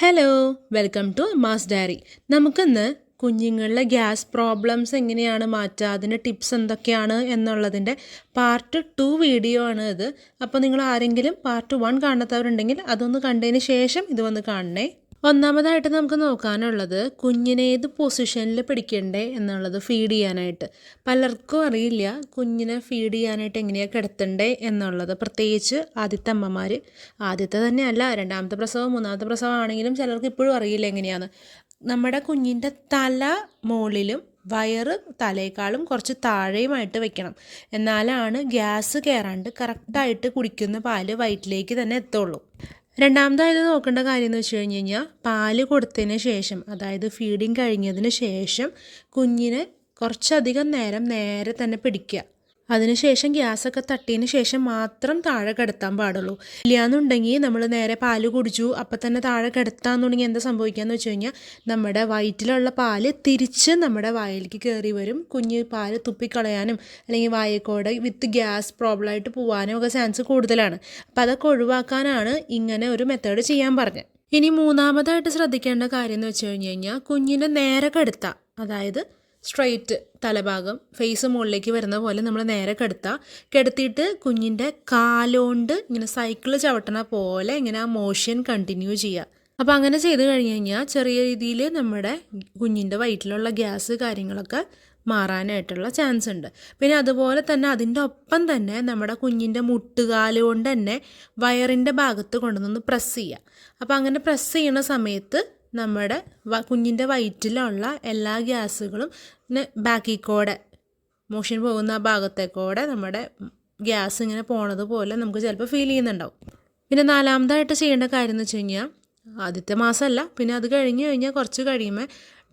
Hello welcome to Ma's diary നമുക്കിന്ന് കുഞ്ഞുങ്ങളിലെ gas problems എങ്ങനെയാണ് മാറ്റുക അതിന്റെ ടിപ്സ് എന്തൊക്കെയാണ് എന്നുള്ളതിന്റെ പാർട്ട് ടു വീഡിയോ ആണ് ഇത്. അപ്പോൾ നിങ്ങൾ ആരെങ്കിലും പാർട്ട് വൺ കാണാത്തവരുണ്ടെങ്കിൽ അതൊന്ന് കണ്ടതിന് ശേഷം ഇത് വന്ന് കാണണേ. ഒന്നാമതായിട്ട് നമുക്ക് നോക്കാനുള്ളത് കുഞ്ഞിനെ ഏത് പൊസിഷനിൽ പിടിക്കണ്ടേ എന്നുള്ളത് ഫീഡ് ചെയ്യാനായിട്ട്. പലർക്കും അറിയില്ല കുഞ്ഞിനെ ഫീഡ് ചെയ്യാനായിട്ട് എങ്ങനെയാണ് കിടത്തണ്ടേ എന്നുള്ളത്. പ്രത്യേകിച്ച് ആദ്യത്തെ അമ്മമാർ ആദ്യത്തെ തന്നെയല്ല രണ്ടാമത്തെ പ്രസവം മൂന്നാമത്തെ പ്രസവം ആണെങ്കിലും ചിലർക്ക് ഇപ്പോഴും അറിയില്ല എങ്ങനെയാണ് നമ്മുടെ കുഞ്ഞിന്റെ തല മുകളിലും വയറ് തലയേക്കാളും കുറച്ച് താഴെയുമായിട്ട് വെക്കണം. എന്നാലാണ് ഗ്യാസ് കയറാണ്ട് കറക്റ്റായിട്ട് കുടിക്കുന്ന പാൽ വയറ്റിലേക്ക് തന്നെ എത്തുള്ളൂ. രണ്ടാമതായത് നോക്കേണ്ട കാര്യം എന്ന് വെച്ച് കഴിഞ്ഞ് കഴിഞ്ഞാൽ പാൽ കൊടുത്തതിന് ശേഷം അതായത് ഫീഡിങ് കഴിഞ്ഞതിന് ശേഷം കുഞ്ഞിനെ കുറച്ചധികം നേരം നേരെ തന്നെ പിടിക്കുക. അതിനുശേഷം ഗ്യാസൊക്കെ തട്ടിയതിന് ശേഷം മാത്രം താഴെ കിടത്താൻ പാടുള്ളൂ. ഇല്ലയെന്നുണ്ടെങ്കിൽ നമ്മൾ നേരെ പാൽ കുടിച്ചു അപ്പം തന്നെ താഴെ കിടത്താന്നുണ്ടെങ്കിൽ എന്താ സംഭവിക്കുകയെന്ന് വെച്ച് കഴിഞ്ഞാൽ നമ്മുടെ വയറ്റിലുള്ള പാൽ തിരിച്ച് നമ്മുടെ വായിലേക്ക് കയറി വരും. കുഞ്ഞ് പാൽ തുപ്പിക്കളയാനും അല്ലെങ്കിൽ വായക്കോടെ വിത്ത് ഗ്യാസ് പ്രോബ്ലം ആയിട്ട് പോകാനും ഒക്കെ ചാൻസ് കൂടുതലാണ്. അപ്പം അതൊക്കെ ഒഴിവാക്കാനാണ് ഇങ്ങനെ ഒരു മെത്തേഡ് ചെയ്യാൻ പറഞ്ഞത്. ഇനി മൂന്നാമതായിട്ട് ശ്രദ്ധിക്കേണ്ട കാര്യം എന്ന് വെച്ച് കഴിഞ്ഞ് കഴിഞ്ഞാൽ കുഞ്ഞിനെ നേരെ കടുത്ത. അതായത് സ്ട്രെയിറ്റ് തലഭാഗം ഫേസ് മുകളിലേക്ക് വരുന്ന പോലെ നമ്മൾ നേരെ കെടുത്തുക കെടുത്തിയിട്ട് കുഞ്ഞിന്റെ കാലുകൊണ്ട് ഇങ്ങനെ സൈക്കിൾ ചവിട്ടണ പോലെ ഇങ്ങനെ ആ മോഷൻ കണ്ടിന്യൂ ചെയ്യുക അപ്പോൾ അങ്ങനെ ചെയ്ത് കഴിഞ്ഞ് കഴിഞ്ഞാൽ ചെറിയ രീതിയിൽ നമ്മുടെ കുഞ്ഞിന്റെ വയറ്റിലുള്ള ഗ്യാസ് കാര്യങ്ങളൊക്കെ മാറാനായിട്ടുള്ള ചാൻസ് ഉണ്ട്. പിന്നെ അതുപോലെ തന്നെ അതിന്റെ ഒപ്പം തന്നെ നമ്മുടെ കുഞ്ഞിന്റെ മുട്ടുകാൽ കൊണ്ട് തന്നെ വയറിന്റെ ഭാഗത്ത് കൊണ്ടുവന്ന് പ്രസ് ചെയ്യുക അപ്പോൾ അങ്ങനെ പ്രസ് ചെയ്യുന്ന സമയത്ത് നമ്മുടെ കുഞ്ഞിന്റെ വയറ്റിലുള്ള എല്ലാ ഗ്യാസുകളും ബാക്കി കൂടെ മോഷൻ പോകുന്ന ആ ഭാഗത്തേക്കൂടെ നമ്മുടെ ഗ്യാസ് ഇങ്ങനെ പോണത് പോലെ നമുക്ക് ചിലപ്പോൾ ഫീൽ ചെയ്യുന്നുണ്ടാവും. പിന്നെ നാലാമതായിട്ട് ചെയ്യേണ്ട കാര്യം എന്ന് വെച്ച് കഴിഞ്ഞാൽ ആദ്യത്തെ മാസമല്ല പിന്നെ അത് കഴിഞ്ഞ് കഴിഞ്ഞാൽ കുറച്ച് കഴിയുമ്പോൾ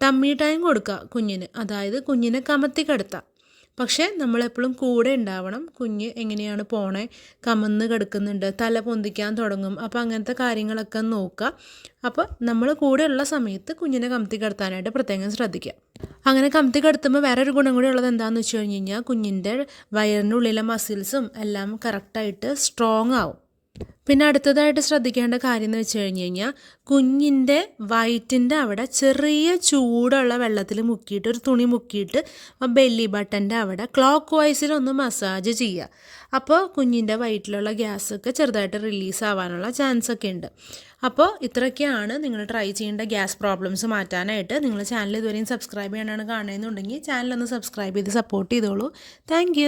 ടമ്മി ടൈം കൊടുക്കുക കുഞ്ഞിന്. അതായത് കുഞ്ഞിനെ കമത്തി കിടത്തുക പക്ഷേ നമ്മളെപ്പോഴും കൂടെ ഉണ്ടാവണം. കുഞ്ഞ് എങ്ങനെയാണ് പോണേ? കമന്ന് കിടക്കുന്നുണ്ട് തല പൊന്തിക്കാൻ തുടങ്ങും. അപ്പോൾ അങ്ങനത്തെ കാര്യങ്ങളൊക്കെ നോക്കുക. അപ്പോൾ നമ്മൾ കൂടെയുള്ള സമയത്ത് കുഞ്ഞിനെ കമത്തി കിടത്താനായിട്ട് പ്രത്യേകം ശ്രദ്ധിക്കുക. അങ്ങനെ കമത്തി കിടത്തുമ്പോൾ വേറൊരു ഗുണം കൂടി ഉള്ളത് എന്താണെന്ന് വെച്ച് കഴിഞ്ഞ് കഴിഞ്ഞാൽ കുഞ്ഞിന്റെ വയറിനുള്ളിലെ മസിൽസും എല്ലാം കറക്റ്റായിട്ട് സ്ട്രോങ് ആവും. പിന്നെ അടുത്തതായിട്ട് ശ്രദ്ധിക്കേണ്ട കാര്യം എന്ന് വെച്ച് കഴിഞ്ഞ് കഴിഞ്ഞാൽ കുഞ്ഞിന്റെ വയറ്റിന്റെ അവിടെ ചെറിയ ചൂടുള്ള വെള്ളത്തിൽ മുക്കിയിട്ട് ഒരു തുണി മുക്കിയിട്ട് ബെല്ലി ബട്ടന്റെ അവിടെ ക്ലോക്ക് വൈസിൽ ഒന്ന് മസാജ് ചെയ്യുക അപ്പോൾ കുഞ്ഞിന്റെ വയറ്റിലുള്ള ഗ്യാസൊക്കെ ചെറുതായിട്ട് റിലീസ് ആവാനുള്ള ചാൻസ് ഒക്കെ ഉണ്ട്. അപ്പോൾ ഇത്രയൊക്കെയാണ് നിങ്ങൾ ട്രൈ ചെയ്യേണ്ട ഗ്യാസ് പ്രോബ്ലംസ് മാറ്റാനായിട്ട്. നിങ്ങൾ ചാനൽ ഇതുവരെയും സബ്സ്ക്രൈബ് ചെയ്യാനാണ് കാണുന്നതെന്നുണ്ടെങ്കിൽ ചാനലൊന്ന് സബ്സ്ക്രൈബ് ചെയ്ത് സപ്പോർട്ട് ചെയ്തോളൂ. താങ്ക്